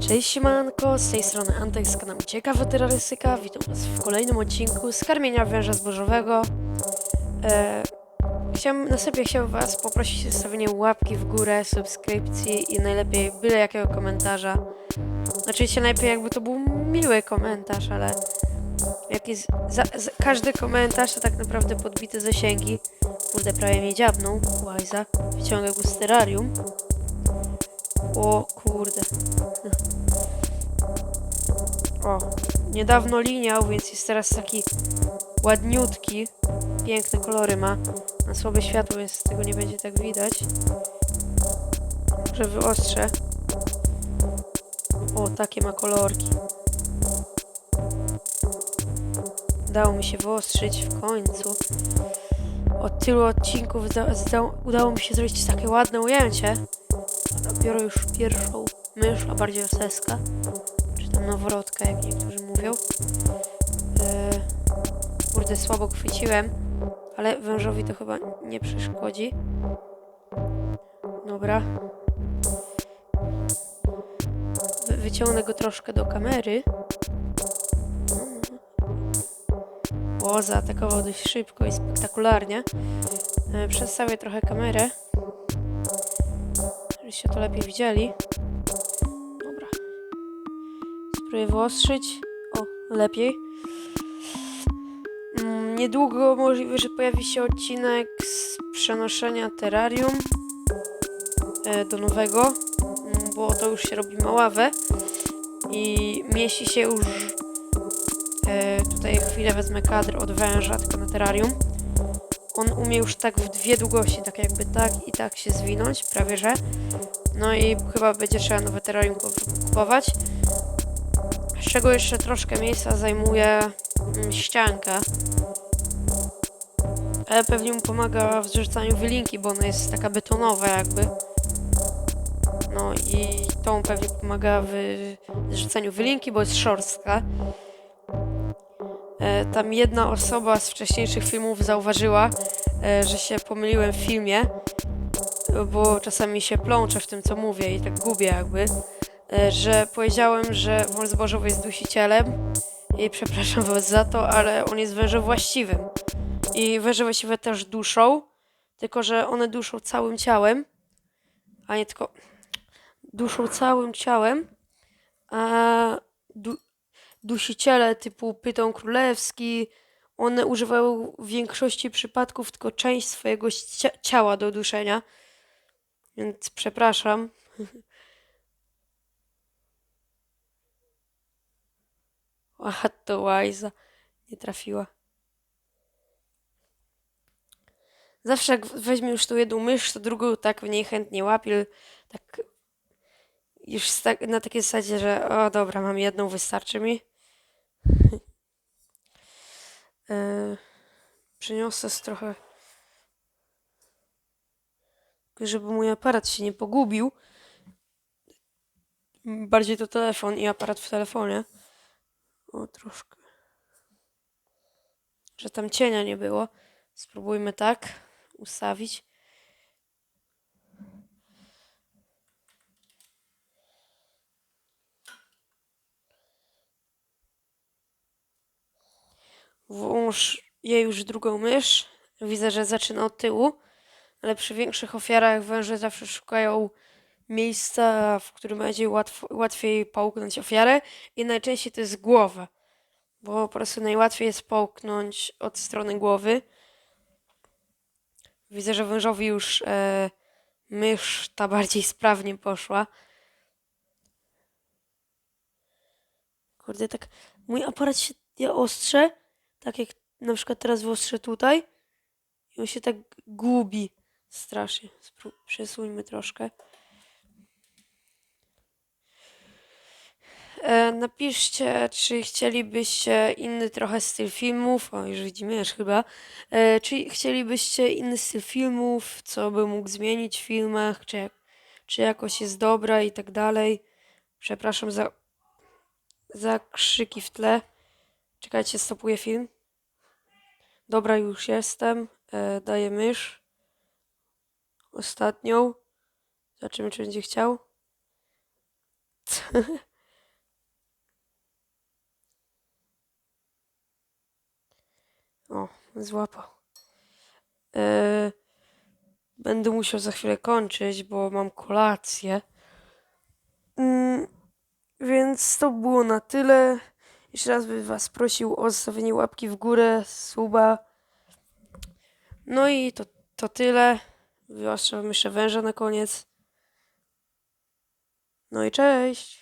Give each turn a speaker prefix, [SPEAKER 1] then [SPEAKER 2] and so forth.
[SPEAKER 1] Cześć siemanko, z tej strony Antek z kanału Ciekawa Terrorystyka. Witam was w kolejnym odcinku z karmienia węża zbożowego. E, chciałbym, następnie chciałbym was poprosić o zostawienie łapki w górę, subskrypcji i najlepiej byle jakiego komentarza. Oczywiście najlepiej jakby to był miły komentarz, ale za, za, każdy komentarz to tak naprawdę podbite zasięgi. Kurde, prawie mnie dziabnął, łajza. Wyciąga go z terrarium. O kurde. O, niedawno liniał, więc jest teraz taki ładniutki. Piękne kolory ma. Na słabe światło, więc tego nie będzie tak widać. Może wyostrzę. O, takie ma kolorki. Udało mi się wyostrzyć w końcu. Od tylu odcinków udało mi się zrobić takie ładne ujęcie. Biorę już pierwszą mysz, a bardziej oseska. Czy tam noworodka, jak niektórzy mówią. Eee, kurde, słabo chwyciłem, ale wężowi to chyba nie przeszkodzi. Dobra. Wy wyciągnę go troszkę do kamery. O, zaatakował dość szybko i spektakularnie. E, przedstawię trochę kamerę. Żebyście to lepiej widzieli. Dobra. Spróbuję wyostrzyć. O, lepiej. Mm, niedługo możliwe, że pojawi się odcinek z przenoszenia terrarium e, do nowego, mm, bo to już się robi maławę i mieści się już e, tutaj chwilę wezmę kadr od węża, tylko na terrarium. On umie już tak w dwie długości, tak jakby tak i tak się zwinąć, prawie że. No i chyba będzie trzeba nowe terrarium kup- kupować. Z czego jeszcze troszkę miejsca zajmuje mm, ścianka. Ale pewnie mu pomaga w zrzucaniu wylinki, bo ona jest taka betonowa jakby. No i to mu pewnie pomaga w zrzucaniu wylinki, bo jest szorstka. E, tam jedna osoba z wcześniejszych filmów zauważyła, e, że się pomyliłem w filmie, bo czasami się plączę w tym, co mówię i tak gubię jakby, e, że powiedziałem, że wąż zbożowy jest dusicielem i przepraszam was za to, ale on jest wężem właściwym. I węże właściwe też duszą, tylko że one duszą całym ciałem, a nie tylko duszą całym ciałem, a du dusiciele typu pyton królewski, one używają w większości przypadków tylko część swojego cia ciała do duszenia. Więc przepraszam. Aha, to łajza. Nie trafiła. Zawsze jak weźmie już tą jedną mysz, to drugą tak w niej chętnie łapie. Tak już tak, na takiej zasadzie, że o dobra, mam jedną, wystarczy mi. e, przyniosę trochę, żeby mój aparat się nie pogubił. Bardziej to telefon i aparat w telefonie. O, troszkę. Że tam cienia nie było. Spróbujmy tak ustawić. Włącz jej już drugą mysz. Widzę, że zaczyna od tyłu, ale przy większych ofiarach węże zawsze szukają miejsca, w którym będzie łatwiej połknąć ofiarę i najczęściej to jest głowa, bo po prostu najłatwiej jest połknąć od strony głowy. Widzę, że wężowi już e, mysz ta bardziej sprawnie poszła. Kurde, tak mój aparat się ja ostrzę, tak jak na przykład teraz wyostrzę tutaj i on się tak gubi strasznie. Przesuńmy troszkę. E, napiszcie, czy chcielibyście inny trochę styl filmów. O, już widzimy już chyba. E, czy chcielibyście inny styl filmów, co by mógł zmienić w filmach, czy, czy jakość jest dobra i tak dalej. Przepraszam za, za krzyki w tle. Czekajcie, stopuję film. Dobra, już jestem. E, daję mysz. Ostatnią. Zobaczymy, czy będzie chciał. o, złapał. E, będę musiał za chwilę kończyć, bo mam kolację. Mm, więc to było na tyle. Jeszcze raz bym Was prosił o zostawienie łapki w górę, suba. No i to, to tyle. Wyostrzam jeszcze węża na koniec. No i cześć.